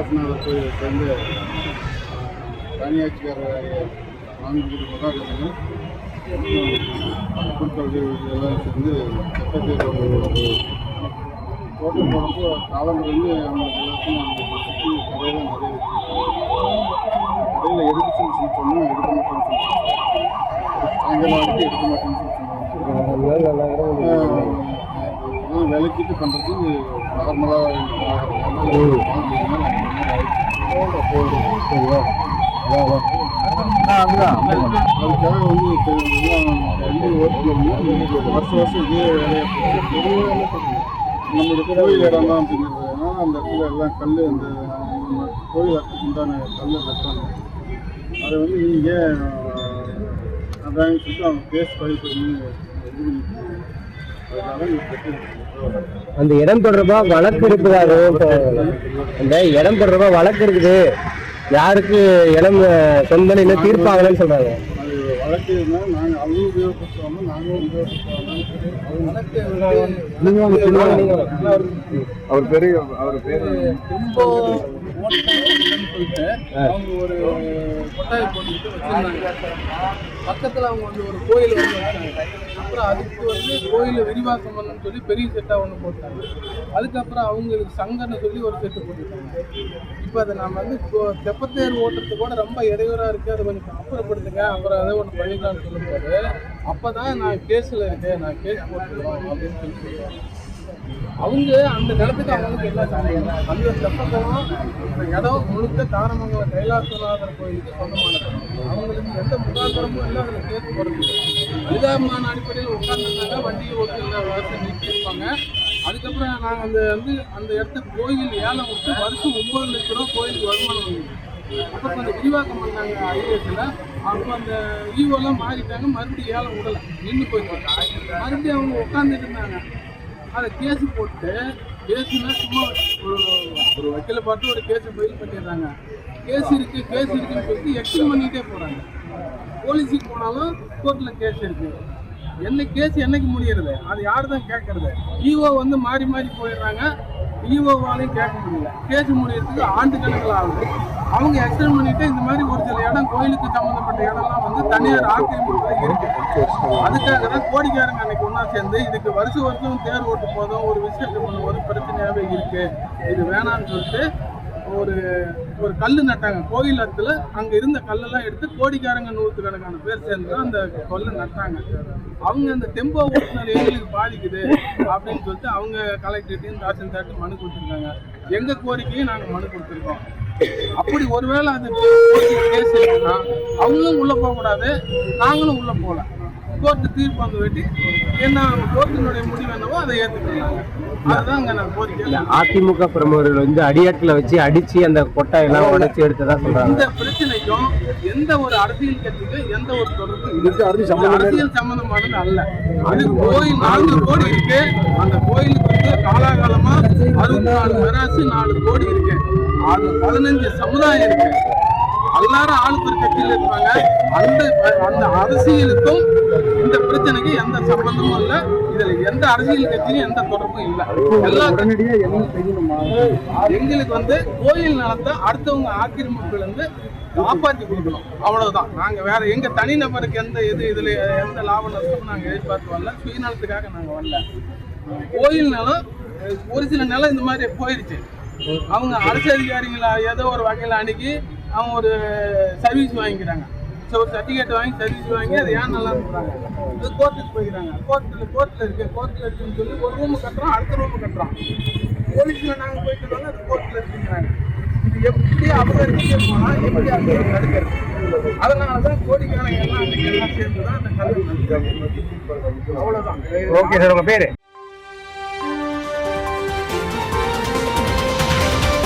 கைலாசநாதர் கோயிலை சேர்ந்த தனியாட்சிக்கார நான்கு மகாகணங்கள் எல்லாம் சேர்ந்து செப்பத்தேர் தோட்டம் போகிறப்போ காலம்பருந்து அவங்களுக்கு எல்லாத்தையும் அவங்க சுற்றி கடையில் நிறைய கடையில் எடுக்க சொல்லி சொல்லி சொன்னால் எடுக்க மாட்டேன்னு சொல்லி சாயங்காலம் வரைக்கும் எடுக்க மாட்டேன்னு சொல்லி சொன்னாங்க இதெல்லாம் பண்ணுறது நார்மலாக அதுக்காக வந்து வந்து வருஷம் வருஷம் இதே வேலையை நம்மளுடைய கோயில் இடம் தான் அப்படிங்கிறதுனால அந்த இடத்துல எல்லாம் கல் அந்த கோயில் உண்டான கல் வைப்பாங்க அதை வந்து நீங்கள் அதான் சொல்லிட்டு அவங்க பேஸ் பதிவு பண்ணி இது பண்ணிட்டு அந்த இடம் தொடர்பா வழக்கு இருக்குதாகவும் இப்போ அந்த இடம் தொடர்பா வழக்கு இருக்குது. யாருக்கு இடம் சொந்தம் இன்னும் தீர்ப்பாகலன்னு சொல்றாங்க. அவர் பெரிய அவர் பேர் சொல்லிட்டு அவங்க ஒரு கொட்டாய் போட்டுக்கிட்டு வச்சிருந்தாங்க பக்கத்துல அவங்க வந்து ஒரு கோயில் வந்து அப்புறம் அதுக்கு வந்து கோயில் விரிவாக்கம் பண்ணணும்னு சொல்லி பெரிய செட்டா ஒன்று போட்டாங்க அதுக்கப்புறம் அவங்களுக்கு சங்கன்னு சொல்லி ஒரு செட்டு போட்டுருக்காங்க இப்போ அதை நம்ம வந்து தெப்பத்தேர் ஓட்டுறது கூட ரொம்ப இடையூறா இருக்கு அதை கொஞ்சம் அப்புறப்படுத்துங்க அப்புறம் அதை ஒன்று பண்ணிக்கலாம்னு சொல்லும்போது அப்பதான் நான் கேஸ்ல இருக்கேன் நான் கேஸ் போட்டுருவோம் அப்படின்னு சொல்லி சொல்லுவாங்க அவங்க அந்த நிலத்துக்கு அவங்களுக்கு என்ன சம்பந்தம் அந்த தெப்பக்குளம் இடம் முழுக்க தாரமங்கலம் கைலாசநாதர் கோயிலுக்கு சொந்தமானது. அவங்களுக்கு எந்த முகாந்திரமும் இல்லை அதில் சேர்த்து போகிறது மனிதாபிமான அடிப்படையில் உட்காந்துருந்தாங்க வண்டியை ஓட்டுல வளர்த்து நிறுத்திருப்பாங்க அதுக்கப்புறம் நாங்கள் அந்த வந்து அந்த இடத்துக்கு கோயில் ஏழை விட்டு வருஷம் ஒன்பது லட்ச ரூபா கோயிலுக்கு வருமானம் வந்தது. அப்போ கொஞ்சம் விரிவாக்கம் பண்ணாங்க ஐஏஎஸ்ல அப்போ அந்த ஈவோலாம் மாறிட்டாங்க மறுபடியும் ஏழை விடலை. நின்று போயிட்டு மறுபடியும் அவங்க உட்காந்துட்டு இருந்தாங்க. அதை கேஸ் போட்டு கேஸுனா சும்மா ஒரு ஒரு வக்கீலை பார்த்து ஒரு கேஸை ஃபைல் பண்ணிடுறாங்க. கேஸ் இருக்குது கேஸ் இருக்குன்னு சொல்லிட்டு எக்ஸ்டெண்ட் பண்ணிகிட்டே போகிறாங்க போலீஸுக்கு போனாலும் கோர்ட்டில் கேஸ் இருக்குது என்ன கேஸ் என்னைக்கு முடியறது? அது யார் தான் கேட்கறது? ஈஓ வந்து மாறி மாறி போயிடுறாங்க. ஈஓவாலையும் கேட்க முடியல. கேஸ் முடியறதுக்கு ஆண்டு கணக்கில் ஆகுது. அவங்க எக்ஸ்டெண்ட் பண்ணிட்டு இந்த மாதிரி ஒரு சில இடம் கோயிலுக்கு சம்மந்தப்பட்ட இடம்லாம் வந்து தனியார் ஆக்கிரமிப்பு இருக்கு அதுக்காக தான் கோடிக்காரங்க அன்னைக்கு ஒன்றா சேர்ந்து இதுக்கு வருஷம் வருஷம் தேர் ஓட்டு போதும் ஒரு விசேஷம் பண்ணும்போது பிரச்சனையாகவே இருக்கு. இது வேணாம்னு சொல்லிட்டு ஒரு ஒரு கல் நட்டாங்க. கோயில் இடத்துல அங்கே இருந்த கல்லெல்லாம் எடுத்து கோடிக்காரங்க நூற்றுக்கணக்கான பேர் சேர்ந்து அந்த கல்லை நட்டாங்க. அவங்க அந்த டெம்போ ஓட்டுநர் எங்களுக்கு பாதிக்குது அப்படின்னு சொல்லிட்டு அவங்க கலெக்டர்ட்டையும் தாசில்தார்ட்டும் மனு கொடுத்துருக்காங்க. எங்கள் கோரிக்கையும் நாங்கள் மனு கொடுத்துருக்கோம். அப்படி ஒருவேளை அது கேஸ் இருக்குன்னா அவங்களும் உள்ள போகக்கூடாது நாங்களும் உள்ள போகல. கோர்ட்டு தீர்ப்பு வந்து வெட்டி என்ன கோர்ட்டினுடைய முடிவு என்னவோ அதை ஏற்றுக்கலாம் அதுதான் அங்கே நான் கோரிக்கை. அதிமுக பிரமுகர்கள் வந்து அடியாட்களை வச்சு அடிச்சு அந்த கொட்டாயெல்லாம் உடைச்சு எடுத்ததா சொல்றாங்க. இந்த பிரச்சனைக்கும் எந்த ஒரு அரசியல் கட்சிக்கும் எந்த ஒரு தொடர்பும் அரசியல் சம்பந்தமானது அல்ல. இது கோயில் நான்கு கோடி இருக்கு. அந்த கோயிலுக்கு வந்து காலாகாலமா அறுபத்தி நாலு மெராசு நாலு கோடி இருக்கு. அது பதினஞ்சு சமுதாயம் இருக்கு எல்லாரும் ஆளுக்கு கட்சியில் இருப்பாங்க. அந்த அந்த அரசியலுக்கும் இந்த பிரச்சனைக்கு எந்த சம்பந்தமும் இல்லை. இதுல எந்த அரசியல் கட்சியும் எந்த தொடர்பும் இல்லை. எல்லா எங்களுக்கு வந்து கோயில் நலத்தை அடுத்தவங்க ஆக்கிரமிப்புல இருந்து காப்பாற்றி கொடுக்கணும். அவ்வளவுதான். நாங்க வேற எங்க தனிநபருக்கு எந்த இது இதுல எந்த லாப நஷ்டமும் நாங்க எதிர்பார்த்து வரல. சுயநலத்துக்காக நாங்க வரல. கோயில் நிலம் ஒரு சில நிலம் இந்த மாதிரி போயிருச்சு. அவங்க அரசு அதிகாரிகளை ஏதோ ஒரு வகையில் அணுகி அவங்க ஒரு சர்வீஸ் வாங்கிக்கிறாங்க. ஸோ ஒரு சர்டிஃபிகேட் வாங்கி சர்வீஸ் வாங்கி அது ஏன் நல்லா இருக்கிறாங்க அது கோர்ட்டுக்கு போய்க்கிறாங்க. கோர்ட்டில் கோர்ட்டில் இருக்கு. கோர்ட்டில் இருக்குன்னு சொல்லி ஒரு ரூம் கட்டுறோம் அடுத்த ரூம் கட்டுறோம். போலீஸில் நாங்கள் போயிட்டு வந்தாலும் அது கோர்ட்டில் இருக்குங்கிறாங்க. இது எப்படி அபகரிச்சுட்டே போனால் எப்படி அதை தடுக்கிறது அதனால தான் கோடிக்கணக்கான எல்லாம் எல்லாம் சேர்ந்து தான் அந்த கல்வி அவ்வளோதான் ஓகே சார் உங்கள் பேர்?